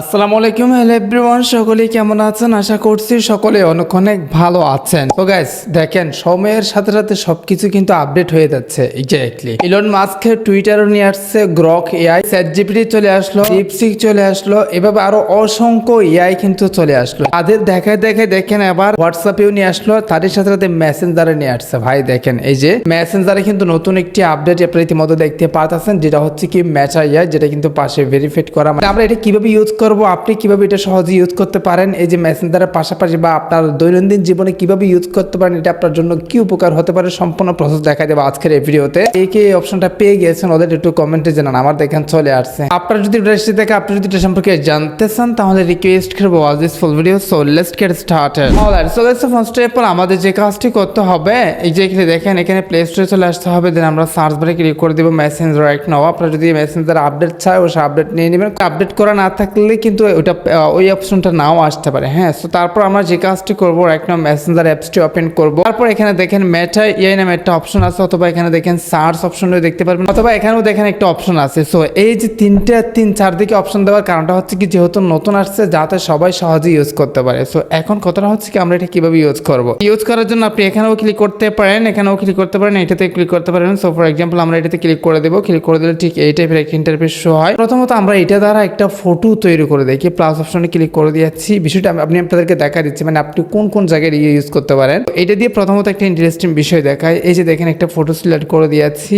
আসসালামু আলাইকুম, hello everyone সকলে কেমন আছেন? আশা করছি সকলে অনেক অনেক ভালো আছেন। তো গাইস দেখেন, সময়ের সাথে সাথে সবকিছু কিন্তু আপডেট হয়ে যাচ্ছে এক্স্যাক্টলি ইলন মাস্কের টুইটারও নিয়ে আসছে গ্রক এআই চ্যাট জিপিটি চলে আসলো ডিপসিক চলে আসলো, এভাবে আরও অসংখ্য এআই কিন্তু চলে আসলো। তাদের দেখায় দেখে দেখেন এবার হোয়াটসঅ্যাপেও নিয়ে আসলো, তাদের সাথে সাথে মেসেঞ্জারে নিয়ে আসছে। ভাই, দেখেন, এই যে মেসেঞ্জারে কিন্তু নতুন একটি আপডেট আপনারা ইতিমধ্যে দেখতে পাচ্ছেন যেটা হচ্ছে কি ম্যাচা ইয়া যেটা কিন্তু পাশে ভেরিফাইড করা মানে আমরা এটা কীভাবে ইউজ করব, আপনি কীভাবে এটা সহজে ইউজ করতে পারেন? এই যে মেসেঞ্জারের পাশাপাশি বা আপনার দৈনন্দিন জীবনে কীভাবে ইউজ করতে পারেন, এটা আপনার জন্য কি উপকার হতে পারে সম্পূর্ণ প্রসেস দেখা দেবো আজকের এই ভিডিওতে। এই কে এই অপশনটা পেয়ে গিয়েছেন ওদের একটু কমেন্টে জানান, আমার দেখেন চলে আসছে। আপনার যদি রেসিপি থেকে আপনি যদি এটা সম্পর্কে জানতে চান, তাহলে রিকোয়েস্ট করব watch this full video so let's get started alright so let's first step আমাদের যে কাজটি করতে হবে, এই যে এখানে দেখেন, এখানে প্লে স্টোরে চলে আসতে হবে দেন আমরা সার্চ বারে ক্লিক করে দেবো মেসেঞ্জার রাইট নাও আপনারা যদি মেসেঞ্জার আপডেট চাই ওই আপডেট নিয়ে নেবেন। আপডেট করা না থাকলে কিন্তু ওটা ওই অপশনটা নাও আসতে পারে। হ্যাঁ সো তারপর আমরা যে কাজটি করব নাও মেসেঞ্জার অ্যাপসটি ওপেন করব। তারপর এখানে দেখেন মেটা ইআই নামে একটা অপশন আছে, অথবা এখানে দেখেন সার্চ অপশন দেখতে পারবেন, অথবা এখানেও দেখেন একটা অপশন আছে। সো এই যে তিনটে, তিন চারদিকে অপশন দেওয়ার কারণটা হচ্ছে কি, যেহেতু নতুন আসছে, যাতে সবাই সহজে ইউজ করতে পারে। সো এখন কথাটা হচ্ছে কি, আমরা এটা কীভাবে ইউজ করব? ইউজ করার জন্য আপনি এখানেও ক্লিক করতে পারেন, এখানেও ক্লিক করতে পারেন, এটাতে ক্লিক করতে পারেন। সো ফর এক্সাম্পল আমরা এটাতে ক্লিক করে দেবো। ক্লিক করে দিলে ঠিক এই টাইপের একটা ইন্টারফেস শো হয়। প্রথমত আমরা এটা দ্বারা একটা ফটো তৈরি করে দেখি প্লাস অপশনে ক্লিক করে দিয়েছি। বিষয়টা আপনি আপনাদেরকে দেখা দিচ্ছি মানে আপনি কোন কোন জায়গায় ইউজ করতে পারেন। এটা দিয়ে প্রথমত একটা ইন্টারেস্টিং বিষয় দেখায়। এই যে দেখেন একটা ফটো সিলেক্ট করে দিয়েছি।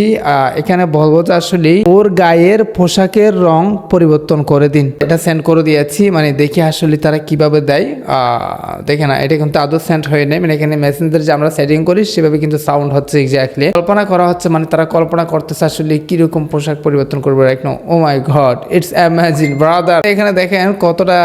এখানে বলব যে আসলে ওর গায়ের পোশাকের রং পরিবর্তন করে দিন। এটা সেন্ড করে দিয়েছি মানে দেখি আসলে তারা কীভাবে দেয়। দেখে না, এটা কিন্তু আদৌ সেন্ড হয়ে নেই। মানে এখানে মেসেঞ্জার যে আমরা সেটিং করি, সেভাবে কিন্তু সাউন্ড হচ্ছে এক্স্যাক্টলি কল্পনা করা হচ্ছে মানে তারা কল্পনা করতেছে আসলে কীরকম পোশাক পরিবর্তন করবে right no oh my god it's amazing brother এখানে দেখেন কতটা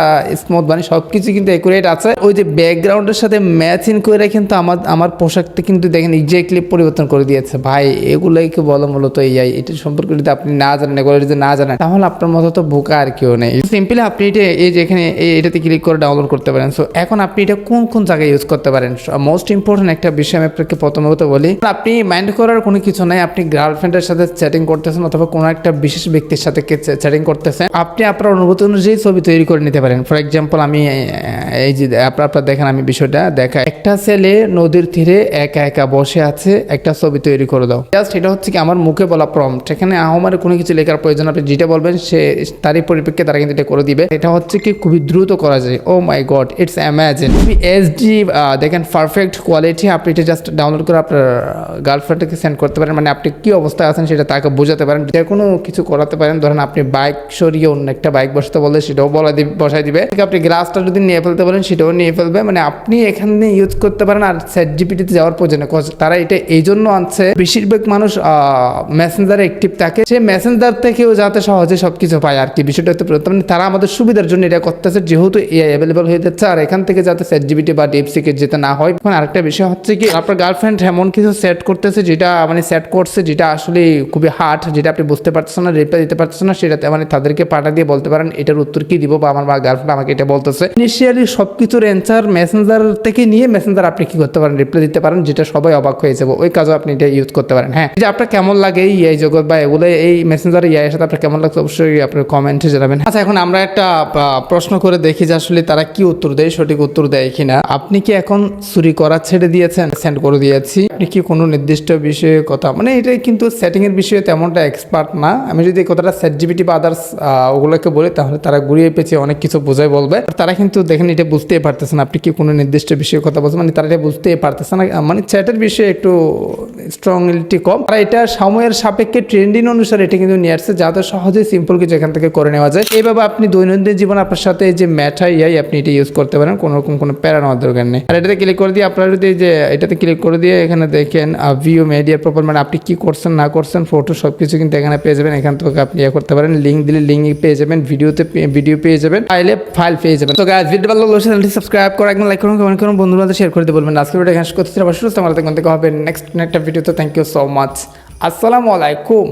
স্মুথ মানে সবকিছু কিন্তু একুরেট আছে। ওই যে ব্যাকগ্রাউন্ডের সাথে ম্যাচিং করে কিন্তু আমার আমার পোশাকটা কিন্তু দেখেন এক্স্যাক্টলি পরিবর্তন করে দিয়েছে। ভাই, এগুলোই কি বলো মূলত এই এটা সম্পর্কে যদি আপনি না জানেন, এগুলো যদি না জানেন, তাহলে আপনার মতো তো বোকা আর কেউ নেই। সিম্পলি আপনি এটা, এই যে এখানে এটাতে ক্লিক করে ডাউনলোড করতে পারেন। সো এখন আপনি এটা কোন কোন জায়গায় ইউজ করতে পারেন? মোস্ট ইম্পর্টেন্ট একটা বিষয় আমি আপনাকে প্রথমত বলি, আপনি মাইন্ড করার কোনো কিছু নাই। আপনি গার্লফ্রেন্ডের সাথে চ্যাটিং করতেছেন অথবা কোনো একটা বিশেষ ব্যক্তির সাথে চ্যাটিং করতেছেন। আপনি আপনার অনুভূতি অনুযায়ী ছবি তৈরি করে নিতে পারেন। ফর এক্সাম্পল আমি এই যে, আপনার দেখেন আমি বিষয়টা, দেখা, একটা ছেলে নদীর তীরে একা একা বসে আছে, একটা ছবি তৈরি করে দাও। জাস্ট এটা হচ্ছে কি আমার মুখে বলা প্রম্পট এখানে আমার কোনো কিছু লেখার প্রয়োজন আপনি যেটা বলবেন সে, তারই পরিপ্রেক্ষিতে তারা কিন্তু এটা করে দিবে। এটা হচ্ছে কি খুবই দ্রুত করা যায়। Oh my god it's amazing খুবই এইচডি দেখেন পারফেক্ট কোয়ালিটি আপনি এটা জাস্ট ডাউনলোড করে আপনার গার্লফ্রেন্ডকে সেন্ড করতে পারেন। মানে আপনি কি অবস্থায় আছেন সেটা তাকে বোঝাতে পারেন। যে কোনো কিছু করাতে পারেন। ধরেন আপনি বাইক সরিয়ে অন্য একটা বাইক বসতে বললে সেটাও বলা দিবে বসাই দিবে। আপনি গ্লাসটা যদি নিয়ে ফেলতে বলেন, সেটাও নিয়ে ফেলবে। মানে আপনি এখানে ইউজ করতে পারেন আর সেট জিপিটিতে যাওয়ার প্রয়োজন তারা এটা এই জন্য আনছে। বেশিরভাগ মানুষ মেসেঞ্জারে অ্যাক্টিভ থাকে। সে মেসেঞ্জার থেকেও যাতে সহজে সবকিছু পায় আর কি। বিষয়টা হতে মানে তারা আমাদের সুবিধার জন্য এটা করতেছে। যেহেতু এআই অ্যাভেলেবল হয়ে যাচ্ছে, আর এখান থেকে যাতে সেট জিবিটি বা ডিপসিকে যেতে না হয়। এখন আরেকটা বিষয় হচ্ছে কি, আপনার গার্লফ্রেন্ড এমন কিছু সেট করতেছে যেটা মানে সেট করছে যেটা আসলে খুবই হার্ড যেটা আপনি বুঝতে পারছেন না রিপ্লাই দিতে পারছেন না, সেটাতে মানে তাদেরকে পাঠা দিয়ে বলতে পারেন, এটার উত্তর কি দিব? বা আমার গার্লফ্রেন্ড আমাকে এটা বলতেছে। ইনিশিয়ালি সবকিছুর অ্যান্সার মেসেঞ্জার থেকে নিয়ে মেসেঞ্জার আপনি কি করতে পারেন? রিপ্লাই দিতে পারেন, যেটা সবাই অবাক হয়ে যাবে। ওই কাজও আপনি এটা ইউজ করতে পারেন। হ্যাঁ যে আপনার কেমন লাগে এই এই জগৎ বা এগুলো, এই মেসেঞ্জার ইয়ার সাথে আপনার কেমন লাগছে অবশ্যই আপনার কমেন্টে জানাবেন। আচ্ছা এখন আমরা একটা প্রশ্ন করে দেখি যে আসলে তারা কি উত্তর দেয়, সঠিক উত্তর দেয় কিনা। আপনি কি এখন চুরি করা ছেড়ে দিয়েছেন? সেন্ড করে দিয়েছি। আপনি কি কোনো নির্দিষ্ট বিষয়ে কথা মানে এটা কিন্তু সেটিং এর বিষয়ে তেমনটা এক্সপার্ট না। আমি যদি কথাটা সেট জিবিটি বা আদার্স ওগুলোকে বলি, তাহলে তারা ঘুরিয়ে পেঁচিয়ে অনেক কিছু বোঝায় বলবে। তারা কিন্তু দেখেন এটা বুঝতেই পারতেছে না। আপনি কি কোনো নির্দিষ্ট বিষয়ে কথা বলছেন? মানে তারা এটা বুঝতেই পারতেছে না। মানে চ্যাটের বিষয়ে একটু স্ট্রংলিটি কম। আর এটা সময়ের সাপেক্ষে ট্রেন্ডিং অনুসারে এটা কিন্তু নিয়ে আসছে যাতে সহজে সিম্পল কিছু এখান থেকে করে নেওয়া যায়। এইভাবে আপনি দৈনন্দিন জীবন আপনার সাথে এই যে ম্যাথা ইয়াই আপনি এটা ইউজ করতে পারেন, কোনো রকম কোনো প্যারা নেওয়ার দরকার নেই। আর এটাতে ক্লিক করে দিয়ে আপনারা যদি যে এটাতে ক্লিক করে দিয়ে এখানে দেখেন ভিউ মিডিয়া প্রপার মানে আপনি কি করছেন, না করছেন ফটো সব কিছু কিন্তু এখানে পেয়ে যাবেন। এখান থেকে আপনি ইয়ে করতে পারেন লিঙ্ক দিলে লিঙ্ক পেয়ে যাবেন ভিডিওতে ভিডিও পেয়ে যাবেন ফাইলে ফাইল পেয়ে যাবেন। তো গাইজ ভিডিও ভালো লাগলে চ্যানেলটি সাবস্ক্রাইব করে একদম লাইক করুন কমেন্ট করুন বন্ধু বান্ধব শেয়ার করে দিয়ে বলবেন। আজকে ভিডিও এখানে করতে অবশ্যই আমার দেখতে হবে নেক্সট একটা ভিডিওতে থ্যাংক ইউ সো মাচ আসসালামু আলাইকুম